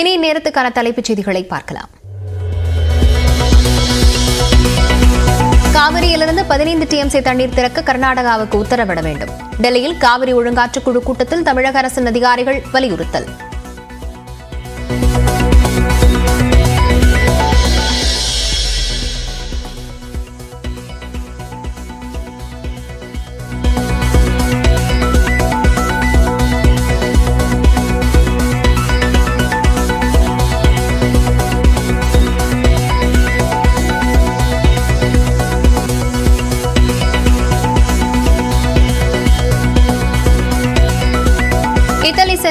இனி நேரத்துக்கான தலைப்புச் செய்திகளை பார்க்கலாம். காவிரியிலிருந்து பதினைந்து டிஎம்சி தண்ணீர் திறக்க கர்நாடகாவுக்கு உத்தரவிட வேண்டும். டெல்லியில் காவிரி ஒழுங்காற்றுக்குழு கூட்டத்தில் தமிழக அரசின் அதிகாரிகள் வலியுறுத்தல்.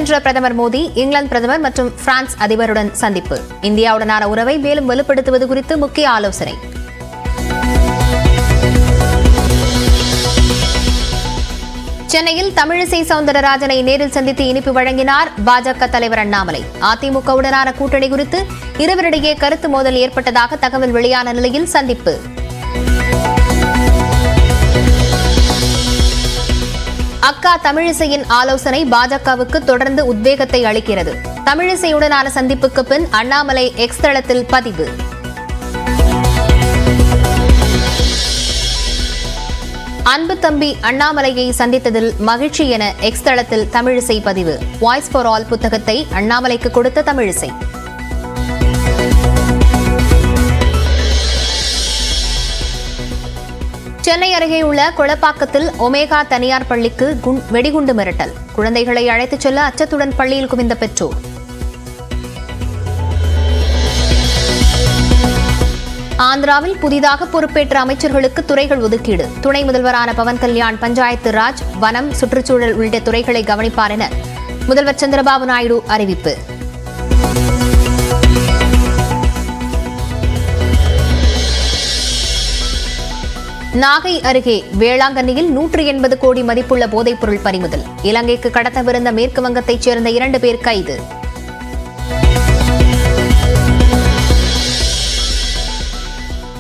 சென்ற பிரதமர் மோடி இங்கிலாந்து பிரதமர் மற்றும் பிரான்ஸ் அதிபருடன் சந்திப்பு. இந்தியாவுடனான உறவை மேலும் வலுப்படுத்துவது குறித்து முக்கிய ஆலோசனை. சென்னையில் தமிழிசை சவுந்தரராஜனை நேரில் சந்தித்து இனிப்பு வழங்கினார் பாஜக தலைவர் அண்ணாமலை. அதிமுகவுடனான கூட்டணி குறித்து இருவரிடையே கருத்து மோதல் ஏற்பட்டதாக தகவல் வெளியான நிலையில் சந்திப்பு. அக்கா தமிழிசையின் ஆலோசனை பாஜகவுக்கு தொடர்ந்து உத்வேகத்தை அளிக்கிறது. தமிழிசையுடனான சந்திப்புக்கு பின் அண்ணாமலை எக்ஸ் தளத்தில் பதிவு. அன்பு தம்பி அண்ணாமலையை சந்தித்ததில் மகிழ்ச்சி என எக்ஸ் தளத்தில் தமிழிசை பதிவு. வாய்ஸ் ஃபார் ஆல் புத்தகத்தை அண்ணாமலைக்கு கொடுத்த தமிழிசை. சென்னை அருகே உள்ள கொளப்பாக்கத்தில் ஒமேகா தனியார் பள்ளிக்கு வெடிகுண்டு மிரட்டல். குழந்தைகளை அழைத்துச் செல்ல அச்சத்துடன் பள்ளியில் குவிந்த பெற்றோர். ஆந்திராவில் புதிதாக பொறுப்பேற்ற அமைச்சர்களுக்கு துறைகள் ஒதுக்கீடு. துணை முதல்வரான பவன் கல்யாண் பஞ்சாயத்து ராஜ் வனம் சுற்றுச்சூழல் உள்ளிட்ட துறைகளை கவனிப்பார் என முதல்வர் சந்திரபாபு நாயுடு அறிவிப்பு. நாகை அருகே வேளாங்கண்ணியில் நூற்று எண்பது கோடி மதிப்புள்ள போதைப்பொருள் பறிமுதல். இலங்கைக்கு கடத்தவிருந்த மேற்கு வங்கத்தைச் சேர்ந்த இரண்டு பேர் கைது.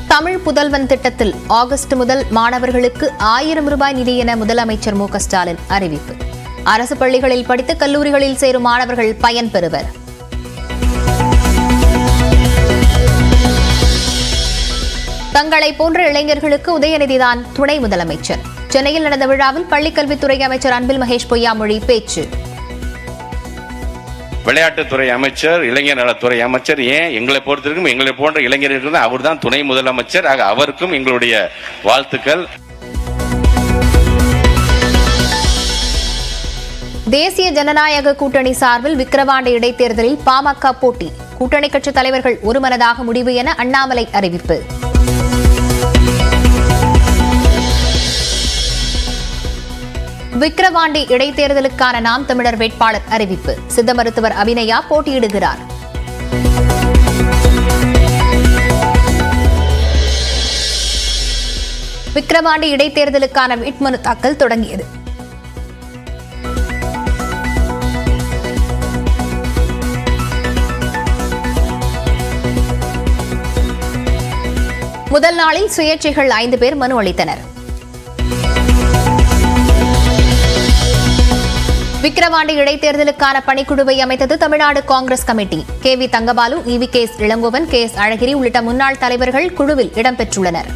தமிழ் புதல்வன் திட்டத்தில் ஆகஸ்ட் முதல் மாணவர்களுக்கு ஆயிரம் ரூபாய் நிதி என முதலமைச்சர் மு ஸ்டாலின் அறிவிப்பு. அரசு பள்ளிகளில் படித்து கல்லூரிகளில் சேரும் மாணவர்கள் பயன்பெறுவர் தங்களை போன்ற இளைஞர்களுக்கு உதயநிதிதான் துணை முதலமைச்சர். சென்னையில் நடந்த விழாவில் பள்ளிக்கல்வித்துறை அமைச்சர் அன்பில் மகேஷ் பொய்யாமொழி பேச்சு. விளையாட்டுத்துறை அமைச்சர் இளைஞர் நலத்துறை அமைச்சர் ஏன் எங்களை பொறுத்திருக்கும் எங்களை போன்ற இளைஞர்களுக்கு அவர் தான் துணை முதலமைச்சர். ஆக அவருக்கும் எங்களுடைய வாழ்த்துக்கள். தேசிய ஜனநாயக கூட்டணி சார்பில் விக்கிரவாண்டி இடைத்தேர்தலில் பாமக போட்டி. கூட்டணி கட்சி தலைவர்கள் ஒருமனதாக முடிவு என அண்ணாமலை அறிவிப்பு. விக்கிரவாண்டி இடைத்தேர்தலுக்கான நாம் தமிழர் வேட்பாளர் அறிவிப்பு. சித்த மருத்துவர் அபிநயா போட்டியிடுகிறார். விக்கிரவாண்டி இடைத்தேர்தலுக்கான வேட்புமனு தாக்கல் தொடங்கியது. முதல் நாளில் சுயேட்சைகள் ஐந்து பேர் மனு அளித்தனர். விக்கிரவாண்டி இடைத்தேர்தலுக்கான பணிக்குழுவை அமைத்தது Tamil Nadu Congress committee. K V Thangabalu E V K S Elangovan K S Alagiri உள்ளிட்ட முன்னாள் தலைவர்கள் குழுவில் இடம்பெற்றுள்ளனர்.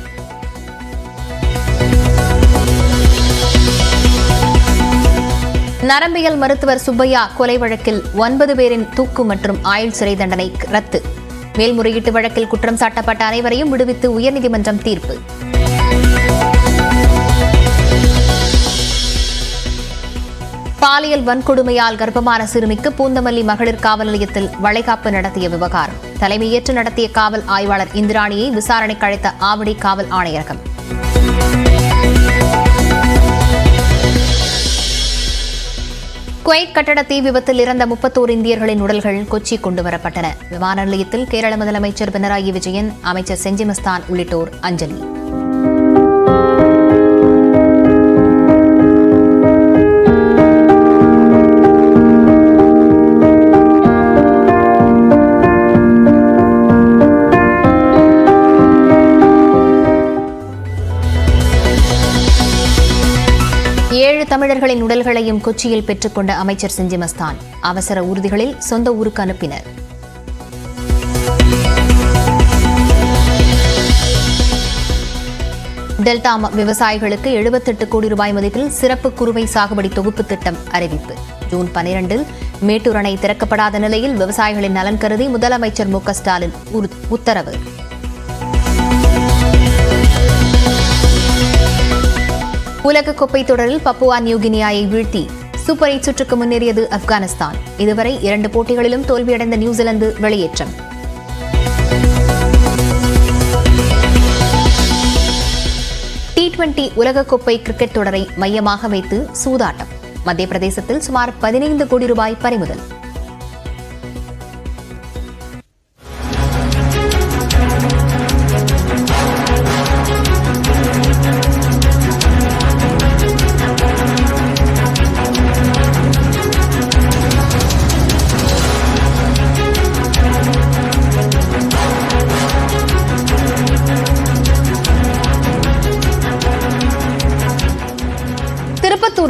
நரம்பியல் மருத்துவர் சுப்பையா கொலை வழக்கில் ஒன்பது பேரின் தூக்கு மற்றும் ஆயுள் சிறை தண்டனை ரத்து. மேல்முறையீட்டு வழக்கில் குற்றம் சாட்டப்பட்ட அனைவரையும் விடுவித்து உயர்நீதிமன்றம் தீர்ப்பு. பாலியல் வன்கொடுமையால் கர்ப்பமான சிறுமிக்கு பூந்தமல்லி மகளிர் காவல் நிலையத்தில் வளைகாப்பு நடத்திய விவகாரம். தலைமையேற்று நடத்திய காவல் ஆய்வாளர் இந்திராணியை விசாரணைக்கு அழைத்த ஆவடி காவல் ஆணையரகம். குவைத் கட்டட தீ விபத்தில் இறந்த முப்பத்தோரு இந்தியர்களின் உடல்கள் கொச்சி கொண்டு வரப்பட்டன. விமான நிலையத்தில் கேரள முதலமைச்சர் பினராயி விஜயன் அமைச்சர் செஞ்சி மஸ்தான் உள்ளிட்டோர் அஞ்சலி. ஏழு தமிழர்களின் உடல்களையும் கொச்சியில் பெற்றுக்கொண்ட அமைச்சர் செஞ்சி மஸ்தான் அவசர ஊர்திகளில் சொந்த ஊருக்கு அனுப்பினர். டெல்டா விவசாயிகளுக்கு 78 கோடி ரூபாய் மதிப்பில் சிறப்பு குறுவை சாகுபடி தொகுப்பு திட்டம் அறிவிப்பு. ஜூன் பனிரெண்டில் மேட்டூர் அணை திறக்கப்படாத நிலையில் விவசாயிகளின் நலன் கருதி முதலமைச்சர் மு க ஸ்டாலின் உத்தரவு. உலகக்கோப்பை தொடரில் பப்புவா நியூகினியாயை வீழ்த்தி சூப்பரை சுற்றுக்கு முன்னேறியது ஆப்கானிஸ்தான். இதுவரை இரண்டு போட்டிகளிலும் தோல்வியடைந்த நியூசிலாந்து வெளியேற்றம். டி டுவெண்டி உலகக்கோப்பை கிரிக்கெட் தொடரை மையமாக வைத்து சூதாட்டம். மத்திய பிரதேசத்தில் சுமார் பதினைந்து கோடி ரூபாய் பறிமுதல்.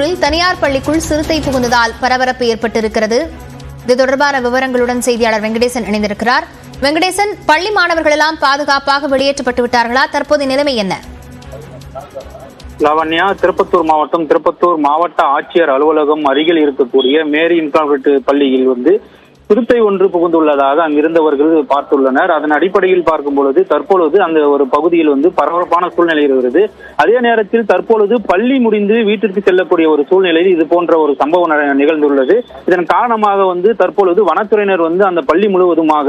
திருப்பத்தூரில் தனியார் பள்ளிக்குள் சிறுத்தை புகுந்ததால் பரபரப்பு ஏற்பட்டிருக்கிறது. இது தொடர்பான விவரங்களுடன் செய்தியாளர் வெங்கடேசன் இணைந்திருக்கிறார். வெங்கடேசன் பள்ளி மாணவர்கள் எல்லாம் பாதுகாப்பாக வெளியேற்றப்பட்டு விட்டார்களா? தற்போதைய நிலைமை என்ன? லவண்யா திருப்பத்தூர் மாவட்டம் திருப்பத்தூர் மாவட்ட ஆட்சியர் அலுவலகம் அருகில் இருக்கக்கூடிய மேரி இன்கார்பரேட் பள்ளியில் வந்து சிறுத்தை ஒன்று புகுந்துள்ளதாக அங்கிருந்தவர்கள் பார்த்துள்ளனர். அதன் அடிப்படையில் பார்க்கும் பொழுது தற்பொழுது அந்த ஒரு பகுதியில் வந்து பரபரப்பான சூழ்நிலை இருக்கிறது அதே நேரத்தில் தற்பொழுது பள்ளி முடிந்து வீட்டிற்கு செல்லக்கூடிய ஒரு சூழ்நிலையில் இது போன்ற ஒரு சம்பவம் நிகழ்ந்துள்ளது. இதன் காரணமாக வந்து தற்பொழுது வனத்துறையினர் வந்து அந்த பள்ளி முழுவதுமாக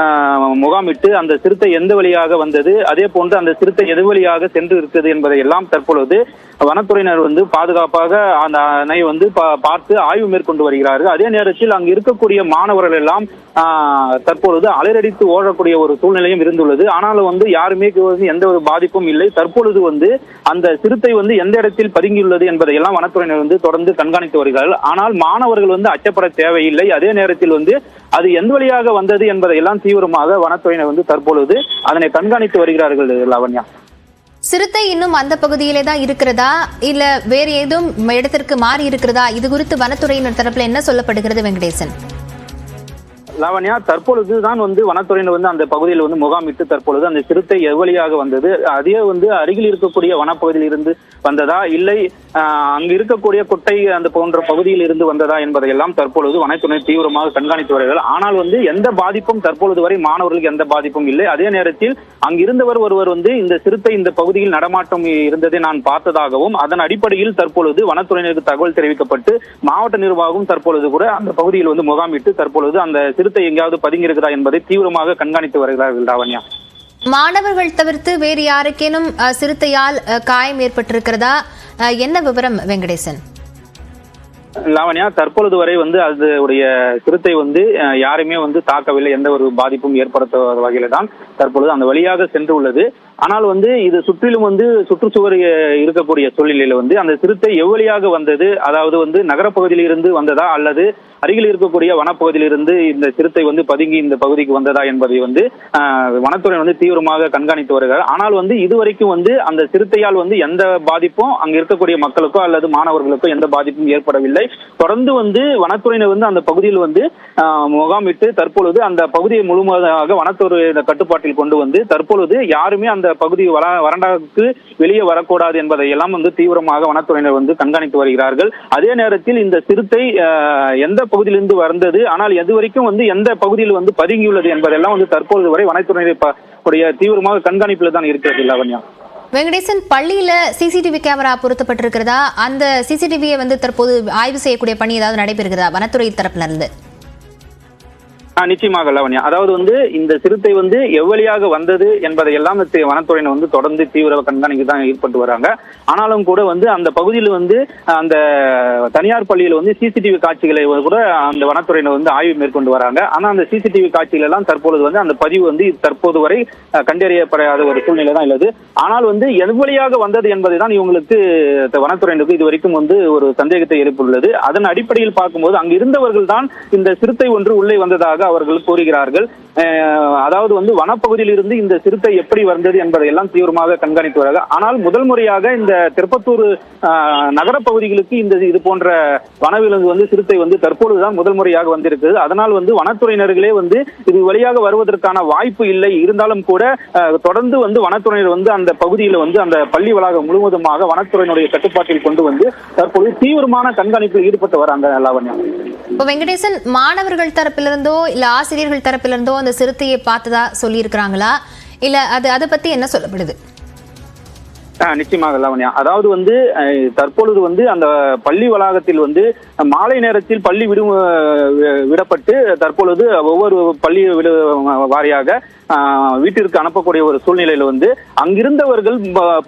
ஆஹ், முகாமிட்டு அந்த சிறுத்தை எந்த வழியாக வந்தது அதே போன்று அந்த சிறுத்தை எது வழியாக சென்று இருக்கிறது என்பதை எல்லாம் தற்பொழுது வனத்துறையினர் வந்து பாதுகாப்பாக அந்த அணை வந்து பா- பார்த்து ஆய்வு மேற்கொண்டு வருகிறார்கள். அதே நேரத்தில் அங்கு இருக்கக்கூடிய மாணவர்கள் எல்லாம் தற்பொழுது அலரடித்து ஓடக்கூடிய ஒரு சூழ்நிலையும் இருந்துள்ளது. ஆனாலும் வந்து யாருமே வந்து எந்த ஒரு பாதிப்பும் இல்லை. தற்பொழுது வந்து அந்த சிறுத்தை வந்து எந்த இடத்தில் பதுங்கியுள்ளது என்பதை எல்லாம் வனத்துறையினர் வந்து தொடர்ந்து கண்காணித்து வருகிறார்கள். ஆனால் மாணவர்கள் வந்து அச்சப்பட தேவையில்லை. அதே நேரத்தில் வந்து அது எந்த வழியாக வந்தது என்பதையெல்லாம் தீவிரமாக வனத்துறையினர் வந்து தற்பொழுது அதனை கண்காணித்து வருகிறார்கள் லாவண்யா. சிறுத்தை இன்னும் அந்த பகுதியிலே தான் இருக்கிறதா? இல்ல வேறு ஏதும் இடத்திற்கு மாறி இருக்கிறதா? இது குறித்து வனத்துறையினர் தரப்புல என்ன சொல்லப்படுகிறது வெங்கடேசன்? லாவண்யா தற்பொழுது தான் வந்து வனத்துறையினர் வந்து அந்த பகுதியில் வந்து முகாமிட்டு தற்பொழுது அந்த சிறுத்தை எவ்வளியாக வந்தது? அதே வந்து அருகில் இருக்கக்கூடிய வனப்பகுதியில் இருந்து வந்ததா? இல்லை அங்கு இருக்கக்கூடிய குட்டை அந்த போன்ற பகுதியில் இருந்து வந்ததா என்பதையெல்லாம் தற்பொழுது வனத்துறை தீவிரமாக கண்காணித்து வருகிறார்கள். ஆனால் வந்து எந்த பாதிப்பும் தற்பொழுது வரை மாணவர்களுக்கு எந்த பாதிப்பும் இல்லை. அதே நேரத்தில் அங்கிருந்தவர் ஒருவர் வந்து இந்த சிறுத்தை இந்த பகுதியில் நடமாட்டம் இருந்ததை நான் பார்த்ததாகவும் அதன் அடிப்படையில் தற்பொழுது வனத்துறையினருக்கு தகவல் தெரிவிக்கப்பட்டு மாவட்ட நிர்வாகம் தற்பொழுது கூட அந்த பகுதியில் வந்து முகாமிட்டு தற்பொழுது அந்த சிறுத்தை எங்கேயாவது பதுங்கியிருக்கிறதா என்பதை தீவிரமாக கண்காணித்து வருகிறார்கள் ராவண்யா மாணவர்கள் தவிர்த்து வேறு யாருக்கேனும் சிறுத்தையால் காயம் ஏற்பட்டிருக்கிறதா? என்ன விவரம் வெங்கடேசன்? லாவண்யா தற்பொழுது வரை வந்து அதனுடைய சிறுத்தை வந்து அஹ், யாருமே வந்து தாக்கவில்லை எந்த ஒரு பாதிப்பும் ஏற்படுத்த வகையில தான் தற்பொழுது அந்த வழியாக சென்று உள்ளது ஆனால் வந்து இது சுற்றிலும் வந்து சுற்றுச்சுவர் இருக்கக்கூடிய சூழ்நிலையில வந்து அந்த சிறுத்தை எவ்வளியாக வந்தது? அதாவது வந்து நகரப்பகுதியில் இருந்து வந்ததா? அல்லது அருகில் இருக்கக்கூடிய வனப்பகுதியிலிருந்து இந்த சிறுத்தை வந்து பதுங்கி இந்த பகுதிக்கு வந்ததா என்பதை வந்து வனத்துறை வந்து தீவிரமாக கண்காணித்து வருகிறார். ஆனால் வந்து இதுவரைக்கும் வந்து அந்த சிறுத்தையால் வந்து எந்த பாதிப்பும் அங்க இருக்கக்கூடிய மக்களுக்கோ அல்லது மாணவர்களுக்கோ எந்த பாதிப்பும் ஏற்படவில்லை. தொடர்ந்து வந்து வனத்துறையினர் வந்து அந்த பகுதியில் வந்து ஆஹ், முகாமிட்டு தற்பொழுது அந்த பகுதியை முழுவதாக வனத்துறை கட்டுப்பாட்டில் கொண்டு வந்து தற்பொழுது யாருமே அந்த பகுதி வர வறண்டாவுக்கு வெளியே வரக்கூடாது என்பதை எல்லாம் வந்து தீவிரமாக வனத்துறையினர் வந்து கண்காணித்து வருகிறார்கள். அதே நேரத்தில் இந்த சிறுத்தை எந்த பகுதியிலிருந்து வந்தது ஆனால் எது வரைக்கும் வந்து எந்த பகுதியில் வந்து பதுங்கியுள்ளது என்பதெல்லாம் வந்து தற்பொழுது வரை வனத்துறையினர் தீவிரமாக கண்காணிப்பில் தான் இருக்கிறது லாவண்யா வெங்கடேசன் பள்ளியில சிசிடிவி கேமரா பொருத்தப்பட்டிருக்கிறதா? அந்த சிசிடிவியை வந்து தற்போது ஆய்வு செய்யக்கூடிய பணி ஏதாவது நடைபெறுகிறதா? வனத்துறை தரப்புல இருந்து நிச்சயமாக லவன்யா அதாவது வந்து இந்த சிறுத்தை வந்து எவ்வழியாக வந்தது என்பதை எல்லாம் வனத்துறையினர் வந்து தொடர்ந்து தீவிர கண்காணிக்கு தான் ஈடுபட்டு வராங்க. ஆனாலும் கூட வந்து அந்த பகுதியில் வந்து அந்த தனியார் பள்ளியில் வந்து சிசிடிவி காட்சிகளை கூட அந்த வனத்துறையினர் வந்து ஆய்வு மேற்கொண்டு வராங்க. ஆனா அந்த சிசிடிவி காட்சிகள் எல்லாம் தற்பொழுது வந்து அந்த பதிவு வந்து தற்போது வரை கண்டறியப்படாத ஒரு சூழ்நிலை தான் உள்ளது. ஆனால் வந்து எவ்வளியாக வந்தது என்பதை தான் இவங்களுக்கு வனத்துறையினருக்கு இது வரைக்கும் வந்து ஒரு சந்தேகத்தை எழுப்பியுள்ளது. அதன் அடிப்படையில் பார்க்கும்போது அங்கு இருந்தவர்கள் தான் இந்த சிறுத்தை ஒன்று உள்ளே வந்ததாக அவர்கள் கூறுகிறார்கள். அதாவது வந்து வனப்பகுதியில் இருந்து இந்த சிறுத்தை எப்படி வந்தது என்பதை எல்லாம் தீவிரமாக கண்காணித்து வராங்க. ஆனால் முதல் முறையாக இந்த திருப்பத்தூர் நகரப்பகுதிகளுக்கு இந்த இது போன்ற வனவிலங்கு வந்து சிறுத்தை வந்து தற்பொழுதுதான் முதல் முறையாக வந்திருக்கு அதனால் வந்து வனத்துறையினர்களே வந்து இது வழியாக வருவதற்கான வாய்ப்பு இல்லை. இருந்தாலும் கூட தொடர்ந்து வந்து வனத்துறையினர் வந்து அந்த பகுதியில் வந்து அந்த பள்ளி வளாகம் முழுவதுமாக வனத்துறையினுடைய கட்டுப்பாட்டில் கொண்டு வந்து தற்பொழுது தீவிரமான கண்காணிப்பில் ஈடுபட்டு வராங்க லாவண்யா. இப்போ வெங்கடேசன் மாணவர்கள் தரப்பிலிருந்தோ இல்ல ஆசிரியர்கள் தரப்பிலிருந்தோ அந்த சிறுத்தையை பார்த்ததா சொல்லியிருக்கிறாங்களா? இல்ல அது அதை பத்தி என்ன சொல்லப்படுது? நிச்சயமாக லாவண்யா. அதாவது வந்து தற்பொழுது வந்து அந்த பள்ளி வளாகத்தில் வந்து மாலை நேரத்தில் பள்ளி விடு விடப்பட்டு தற்பொழுது ஒவ்வொரு பள்ளி விடு வாரியாக வீட்டிற்கு அனுப்பக்கூடிய ஒரு சூழ்நிலையில வந்து அங்கிருந்தவர்கள்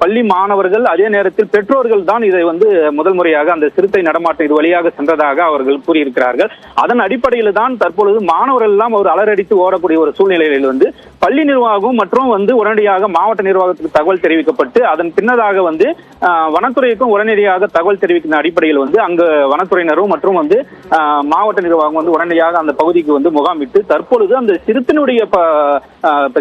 பள்ளி மாணவர்கள் அதே நேரத்தில் பெற்றோர்கள் தான் இதை வந்து முதல் முறையாக அந்த சிறுத்தை நடமாட்டம் இது வழியாக சென்றதாக அவர்கள் கூறியிருக்கிறார்கள். அதன் அடிப்படையில் தான் தற்பொழுது மாணவர்கள் எல்லாம் ஒரு அலறடித்து ஓடக்கூடிய ஒரு சூழ்நிலையில் வந்து பள்ளி நிர்வாகம் மற்றும் வந்து உடனடியாக மாவட்ட நிர்வாகத்துக்கு தகவல் தெரிவிக்கப்பட்டு அதன் பின்னதாக வந்து வனத்துறைக்கும் உடனடியாக தகவல் தெரிவிக்கிற அடிப்படையில் வந்து அங்கு வனத்துறையினர் வனத்துறையினரும் மற்றும் வந்து ஆஹ், மாவட்ட நிர்வாகம் வந்து உடனடியாக அந்த பகுதிக்கு வந்து முகாமிட்டு தற்பொழுது அந்த சிறுத்தையினுடைய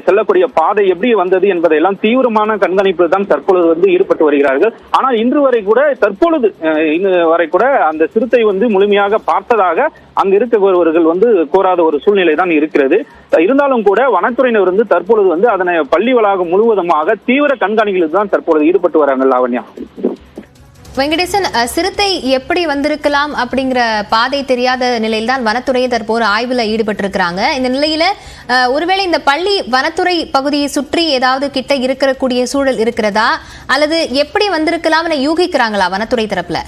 செல்லக்கூடிய பாதை எப்படி வந்தது என்பதையெல்லாம் தீவிரமான கண்காணிப்பில் தான் தற்பொழுது வந்து ஈடுபட்டு வருகிறார்கள். ஆனால் இன்று வரை கூட தற்பொழுது இன்று வரை கூட அந்த சிறுத்தை வந்து முழுமையாக பார்த்ததாக அங்கு இருக்கிறவர்கள் வந்து கோராத ஒரு சூழ்நிலை தான் இருக்கிறது. இருந்தாலும் கூட வனத்துறையினர் வந்து தற்பொழுது வந்து அதனை பள்ளி வளாகம் முழுவதுமாக தீவிர கண்காணிகளுக்கு தான் தற்பொழுது ஈடுபட்டு வராங்க லாவண்யா. வெங்கடேசன் சிறுத்தை எப்படி வந்திருக்கலாம் அப்படிங்கிற பாதை தெரியாத நிலையில் தான் வனத்துறையை தற்போது ஆய்வில் ஈடுபட்டிருக்கிறாங்க. இந்த நிலையில ஒருவேளை இந்த பள்ளி வனத்துறை பகுதியை சுற்றி ஏதாவது கிட்ட இருக்கக்கூடிய சூழல் இருக்கிறதா? அல்லது எப்படி வந்திருக்கலாம்னு யூகிக்கிறாங்களா வனத்துறை தரப்புல?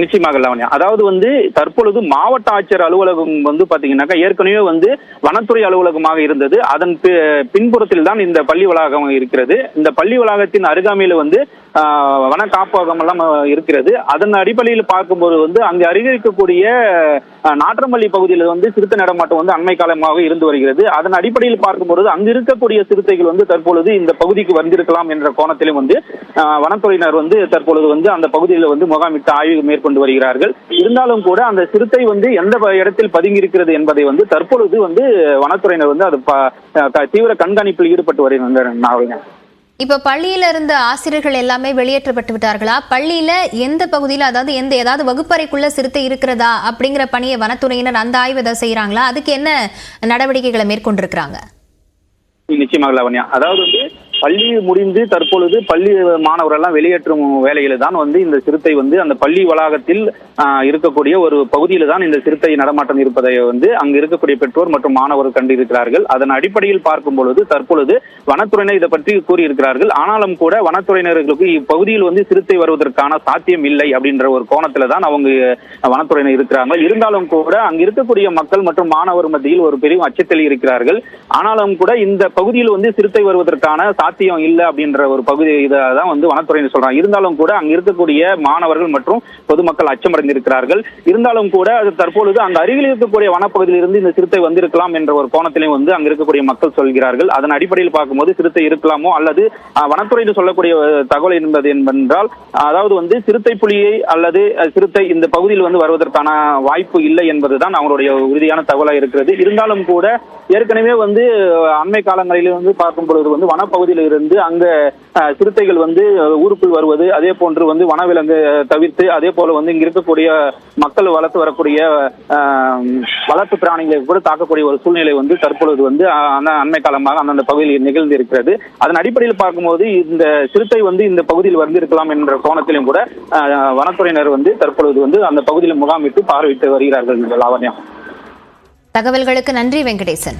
நிச்சயமாக லாவண்யா. அதாவது வந்து தற்பொழுது மாவட்ட ஆட்சியர் அலுவலகம் வந்து பாத்தீங்கன்னாக்கா ஏற்கனவே வந்து வனத்துறை அலுவலகமாக இருந்தது. அதன் பின்புறத்தில் தான் இந்த பள்ளி வளாகம் இருக்கிறது. இந்த பள்ளி வளாகத்தின் அருகாமையில வந்து வன காப்பகம் எல்லாம் இருக்கிறது. அதன் அடிப்படையில் பார்க்கும்போது வந்து அங்கு அருகே இருக்கக்கூடிய நாற்றம்பள்ளி பகுதியில் வந்து சிறுத்தை நடமாட்டம் வந்து அண்மை காலமாக இருந்து வருகிறது. அதன் அடிப்படையில் பார்க்கும்போது அங்கு இருக்கக்கூடிய சிறுத்தைகள் வந்து தற்பொழுது இந்த பகுதிக்கு வந்திருக்கலாம் என்ற கோணத்திலும் வந்து ஆஹ், வனத்துறையினர் வந்து தற்பொழுது வந்து அந்த பகுதியில் வந்து முகாமிட்டு ஆய்வு மேற்கொண்டு வருகிறார்கள். இருந்தாலும் கூட அந்த சிறுத்தை வந்து எந்த இடத்தில் பதுங்கி இருக்கிறது என்பதை வந்து தற்பொழுது வந்து வனத்துறையினர் வந்து அது தீவிர கண்காணிப்பில் ஈடுபட்டு வருகின்றனர். இப்ப பள்ளியில இருந்த ஆசிரியர்கள் எல்லாமே வெளியேற்றப்பட்டு விட்டார்களா? பள்ளியில எந்த பகுதியில அதாவது எந்த ஏதாவது வகுப்பறைக்குள்ள சிறுத்தை இருக்கிறதா? அப்படிங்கிற பணியை வனத்துறையினர் அந்த ஆய்வு எதாவது செய்யறாங்களா அதுக்கு என்ன நடவடிக்கைகளை மேற்கொண்டிருக்கிறாங்க? நிச்சயமாக அதாவது வந்து பள்ளி முடிந்து தற்பொழுது பள்ளி மாணவர்கள் எல்லாம் வெளியேற்றும் வேலையில தான் வந்து இந்த சிறுத்தை வந்து அந்த பள்ளி வளாகத்தில் இருக்கக்கூடிய ஒரு பகுதியில தான் இந்த சிறுத்தை நடமாட்டம் இருப்பதை வந்து அங்கு இருக்கக்கூடிய பெற்றோர் மற்றும் மாணவர்கள் கண்டிருக்கிறார்கள். அதன் அடிப்படையில் பார்க்கும் பொழுது தற்பொழுது வனத்துறையினர் இதை பற்றி கூறியிருக்கிறார்கள். ஆனாலும் கூட வனத்துறையினர்களுக்கு இப்பகுதியில் வந்து சிறுத்தை வருவதற்கான சாத்தியம் இல்லை அப்படின்ற ஒரு கோணத்துல தான் அவங்க வனத்துறையினர் இருக்கிறாங்க. இருந்தாலும் கூட அங்கு இருக்கக்கூடிய மக்கள் மற்றும் மாணவர் மத்தியில் ஒரு பெரிய அச்சத்தில் இருக்கிறார்கள். ஆனாலும் கூட இந்த பகுதியில் வந்து சிறுத்தை வருவதற்கான சாத்தியம் இல்லை அப்படின்ற ஒரு பகுதி இதை தான் வந்து வனத்துறையினர் சொல்றாங்க. இருந்தாலும் கூட அங்க இருக்கக்கூடிய மாணவர்கள் மற்றும் பொதுமக்கள் அச்சமடைந்திருக்கிறார்கள். இருந்தாலும் கூட அது தற்பொழுது அந்த அருகில் இருக்கக்கூடிய வனப்பகுதியில் இருந்து இந்த சிறுத்தை வந்திருக்கலாம் என்ற ஒரு கோணத்திலையும் வந்து அங்க இருக்கக்கூடிய மக்கள் சொல்கிறார்கள். அதன் அடிப்படையில் பார்க்கும்போது சிறுத்தை இருக்கலாமோ அல்லது வனத்துறையில் சொல்லக்கூடிய தகவல் என்பது என்னவென்றால் அதாவது வந்து சிறுத்தை புலியை அல்லது சிறுத்தை இந்த பகுதியில் வந்து வருவதற்கான வாய்ப்பு இல்லை என்பதுதான் அவங்களுடைய உறுதியான தகவலாக இருக்கிறது. இருந்தாலும் கூட ஏற்கனவே வந்து அண்மை காலங்களில் வந்து பார்க்கும் பொழுது வந்து வனப்பகுதியில் இருந்து அங்க சிறுத்தைகள் வந்து ஊருக்குள் வருவது அதே போன்று வந்து வனவிலங்கு தவிர்த்து அதே போல வந்து இங்க இருக்கக்கூடிய மக்கள் வளர்த்து வரக்கூடிய வளர்ப்பு பிராணிகளை கூட தாக்கக்கூடிய ஒரு சூழ்நிலை வந்து தற்பொழுது வந்து அண்மை காலமாக அந்தந்த பகுதியில் நிகழ்ந்து இருக்கிறது. அதன் அடிப்படையில் பார்க்கும்போது இந்த சிறுத்தை வந்து இந்த பகுதியில் வந்திருக்கலாம் என்ற கோணத்திலும் கூட வனத்துறையினர் வந்து தற்பொழுது வந்து அந்த பகுதியில் முகாமிட்டு பார்வையிட்டு வருகிறார்கள் லாவண்யா. தகவல்களுக்கு நன்றி வெங்கடேசன்.